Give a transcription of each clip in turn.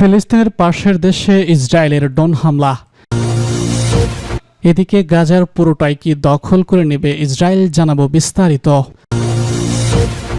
ফিলিস্তিনের পাশের দেশে ইসরায়েলের ড্রোন হামলা। এদিকে গাজার পুরোটাই কি দখল করে নেবে ইসরায়েল জানাব বিস্তারিত।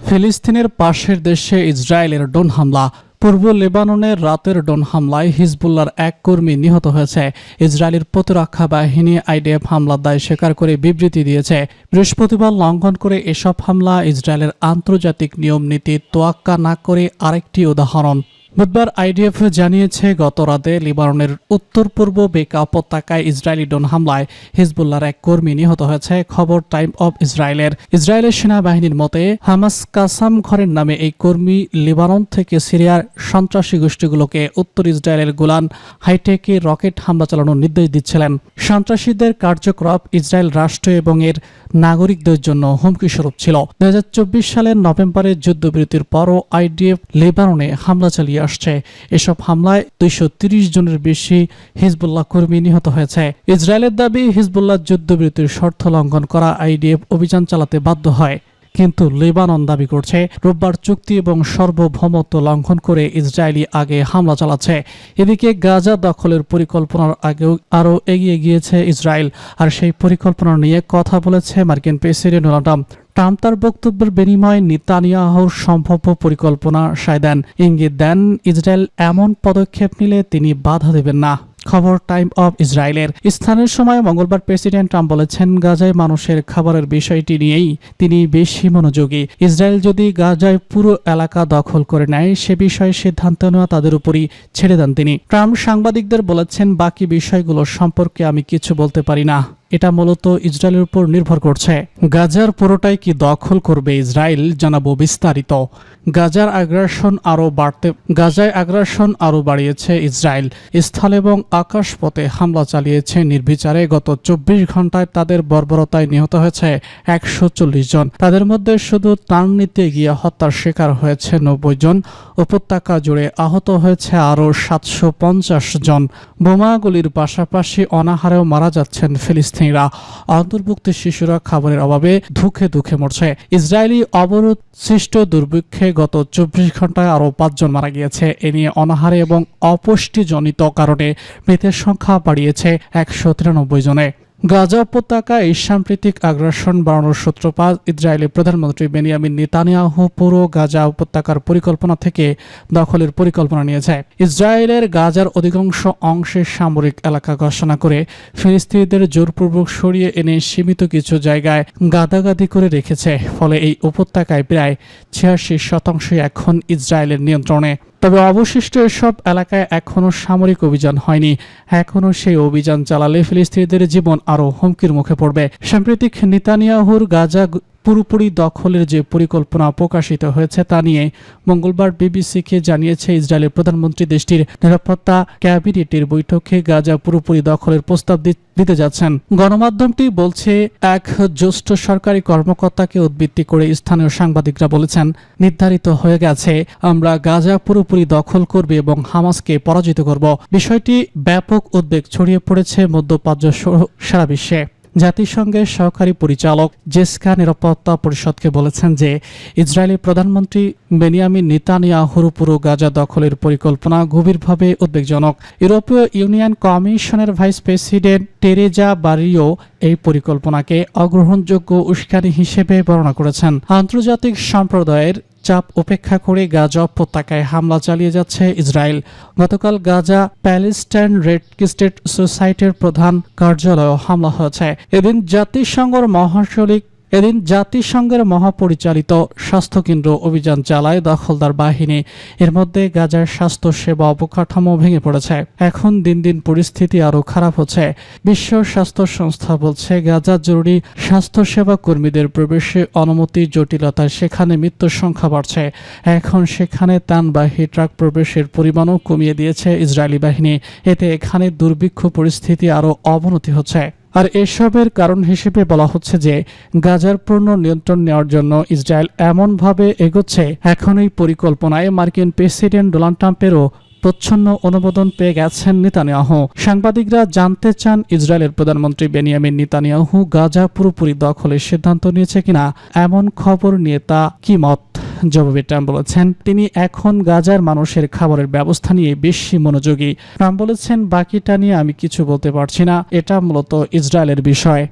ফিলিস্তিনের পাশের দেশে ইসরায়েলের ড্রোন হামলা। পূর্ব লেবাননের রাতের ড্রোন হামলায় হিজবুল্লার এক কর্মী নিহত হয়েছে। ইসরায়েলের প্রতিরক্ষা বাহিনী আইডিএফ হামলার দায় স্বীকার করে বিবৃতি দিয়েছে। বৃহস্পতিবার লঙ্ঘন করে এসব হামলা ইসরায়েলের আন্তর্জাতিক নিয়ম নীতি তোয়াক্কা না করে আরেকটি উদাহরণ। বুধবার আইডিএফ জানিয়েছে, গত রাতে লিবাননের উত্তর পূর্ব বেকা উপত্যকায় ইসরায়েলি ড্রোন হামলায় হিজবুল্লাহর এক কর্মী নিহত হয়েছে। খবর টাইম অব ইসরায়েলের। ইসরায়েলের সেনাবাহিনীর মতে, হামাস কাসাম ঘরের নামে এই কর্মী লিবানন থেকে সিরিয়ার সন্ত্রাসী গোষ্ঠীগুলোকে উত্তর ইসরায়েলের গোলান হাইটেকে রকেট হামলা চালানোর নির্দেশ দিচ্ছিলেন। সন্ত্রাসীদের কার্যকলাপ ইসরায়েল রাষ্ট্র এবং এর নাগরিকদের জন্য হুমকি স্বরূপ ছিল। দু হাজার চব্বিশ সালের নভেম্বরের যুদ্ধবিরতির পরও আইডিএফ লেবাননে হামলা চালিয়ে আসছে। এসব হামলায় দুইশ ত্রিশ জনের বেশি হিজবুল্লাহ কর্মী নিহত হয়েছে। ইসরায়েলের দাবি, হিজবুল্লাহ যুদ্ধবিরতির শর্ত লঙ্ঘন করা আইডিএফ অভিযান চালাতে বাধ্য হয়। কিন্তু লেবানন দাবি করছে, রোববার চুক্তি এবং সার্বভৌমত্ব লঙ্ঘন করে ইসরায়েলি আগে হামলা চালাচ্ছে। এদিকে গাজা দখলের পরিকল্পনার আগেও আরও এগিয়ে গিয়েছে ইসরায়েল। আর সেই পরিকল্পনা নিয়ে কথা বলেছে মার্কিন প্রেসিডেন্ট ডোনাল্ড ট্রাম্প। ট্রাম্প তার বক্তব্যের বিনিময়ে নিতানিয়াহুর সম্ভাব্য পরিকল্পনা সায় দেন। ইঙ্গিত দেন, ইসরায়েল এমন পদক্ষেপ নিলে তিনি বাধা দেবেন না। খবর টাইম অব ইসরায়েলের। স্থানীয় সময় মঙ্গলবার প্রেসিডেন্ট ট্রাম্প বলেছেন, গাজায় মানুষের খাবারের বিষয়টি নিয়েই তিনি বেশি মনোযোগী। ইসরায়েল যদি গাজায় পুরো এলাকা দখল করে নেয়, সে বিষয়ে সিদ্ধান্ত নেওয়া তাদের উপরই ছেড়ে দেন তিনি। ট্রাম্প সাংবাদিকদের বলেছেন, বাকি বিষয়গুলো সম্পর্কে আমি কিছু বলতে পারি না। এটা মূলত ইসরায়েলের উপর নির্ভর করছে। গাজার পুরোটাই কি দখল করবে ইসরায়েল জানাব বিস্তারিত। গাজার আগ্রাসন আরও বাড়তে, গাজায় আগ্রাসন আরও বাড়িয়েছে ইসরায়েল। স্থল এবং আকাশপথে হামলা চালিয়েছে নির্বিচারে গত চব্বিশ ঘন্টায় তাদের বর্বরতায় নিহত হয়েছে একশো চল্লিশ জন। তাদের মধ্যে শুধু ত্রাণ নিতে গিয়ে হত্যার শিকার হয়েছে নব্বই জন। উপত্যকা জুড়ে আহত হয়েছে আরও সাতশো পঞ্চাশ জন। বোমাগুলির পাশাপাশি অনাহারেও মারা যাচ্ছেন ফিলিস্তিনিরা অন্তর্ভুক্ত শিশুরা খাবারের অভাবে ধুকে ধুকে মরছে। ইসরায়েলি অবরোধ সৃষ্ট দুর্ভিক্ষে গত চব্বিশ ঘন্টায় আরও পাঁচজন মারা গিয়েছে। এ নিয়ে অনাহারে এবং অপুষ্টিজনিত কারণে মৃতের সংখ্যা বাড়িয়েছে একশো তিরানব্বই জনে। গাজা উপত্যকায় সাম্প্রতিক আগ্রাসন বাড়ানোর সূত্রপাত ইসরায়েলি প্রধানমন্ত্রী বেনিয়ামিন নেতানিয়াহু পুরো গাজা উপত্যকার পরিকল্পনা থেকে দখলের পরিকল্পনা নিয়েছে। ইসরায়েলের গাজার অধিকাংশ অংশের সামরিক এলাকা ঘোষণা করে ফিলিস্তিনিদের জোরপূর্বক সরিয়ে এনে সীমিত কিছু জায়গায় গাদাগাদি করে রেখেছে। ফলে এই উপত্যকায় প্রায় ছিয়াশি শতাংশই এখন ইসরায়েলের নিয়ন্ত্রণে। তবে অবশিষ্ট এসব এলাকায় এখনও সামরিক অভিযান হয়নি। এখনও সেই অভিযান চালালে ফিলিস্তিনিদের জীবন আরও হুমকির মুখে পড়বে। সাম্প্রতিক নিতানিয়াহুর গাজা পুরোপুরি দখলের যে পরিকল্পনা প্রকাশিত হয়েছে তা নিয়ে মঙ্গলবার বিবিসিকে জানিয়েছে ইসরায়েলের প্রধানমন্ত্রী দেশটির নিরাপত্তা ক্যাবিনেটের বৈঠকে গাজা পুরোপুরি দখলের প্রস্তাব দিতে যাচ্ছেন। গণমাধ্যমটি বলছে, এক জ্যেষ্ঠ সরকারি কর্মকর্তাকে উদ্বৃত্তি করে স্থানীয় সাংবাদিকরা বলেছেন, নির্ধারিত হয়ে গেছে, আমরা গাজা পুরোপুরি দখল করবে এবং হামাসকে পরাজিত করব। বিষয়টি ব্যাপক উদ্বেগ ছড়িয়ে পড়েছে মধ্যপ্রাচ্য সারা বিশ্বে। জাতিসংঘের সহকারী পরিচালক জেসকা নিরাপত্তা পরিষদকে বলেছেন যে ইসরায়েলি প্রধানমন্ত্রী বেনিয়ামিন নেতানিয়াহুর পুরো গাজা দখলের পরিকল্পনা গভীরভাবে উদ্বেগজনক। ইউরোপীয় ইউনিয়ন কমিশনের ভাইস প্রেসিডেন্ট টেরেজা বারিও এই পরিকল্পনাকে অগ্রহণযোগ্য উস্কানি হিসেবে বর্ণনা করেছেন। আন্তর্জাতিক সম্প্রদায়ের চাপ উপেক্ষা করে গাজা উপত্যকায় হামলা চালিয়ে যাচ্ছে ইসরায়েল। গতকাল গাজা প্যালেস্টাইন রেড ক্রিস্টেট সোসাইটির প্রধান কার্যালয়ে হামলা হয়েছে। এদিন জাতিসংঘর মহাসচিব এদিন জাতিসংঘের মহাপরিচালিত স্বাস্থ্য কেন্দ্র অভিযান চালায় দখলদার বাহিনী। এর মধ্যে গাজার স্বাস্থ্য সেবা অবকাঠামো ভেঙে পড়েছে। এখন দিন দিন পরিস্থিতি আরও খারাপ হচ্ছে। বিশ্ব স্বাস্থ্য সংস্থা বলছে, গাজা জরুরি স্বাস্থ্য সেবা কর্মীদের প্রবেশে অনুমতি জটিলতায় সেখানে মৃত্যুর সংখ্যা বাড়ছে। এখন সেখানে তানবাহী ট্রাক প্রবেশের পরিমাণও কমিয়ে দিয়েছে ইসরায়েলি বাহিনী। এতে এখানে দুর্ভিক্ষ পরিস্থিতি আরও অবনতি হচ্ছে। আর এসবের কারণ হিসেবে বলা হচ্ছে যে, গাজার পূর্ণ নিয়ন্ত্রণ নেওয়ার জন্য ইসরায়েল এমনভাবে এগোচ্ছে এখন এই পরিকল্পনায় মার্কিন প্রেসিডেন্ট ডোনাল্ড ট্রাম্পেরও প্রচ্ছন্ন অনুমোদন পেয়ে গেছেন নেতানিয়াহু। সাংবাদিকরা জানতে চান ইসরায়েলের প্রধানমন্ত্রী বেনিয়ামিন নেতানিয়াহু গাজা পুরোপুরি দখলের সিদ্ধান্ত নিয়েছে কিনা, এমন খবর নিয়ে তা কি মত? জবাবে ট্রাম্প বলেছেন, তিনি এখন গাজার মানুষের খাবারের ব্যবস্থা নিয়ে বেশি মনোযোগী। ট্রাম্প বলেছেন, বাকিটা নিয়ে আমি কিছু বলতে পারছি না। এটা মূলত ইসরায়েলের বিষয়।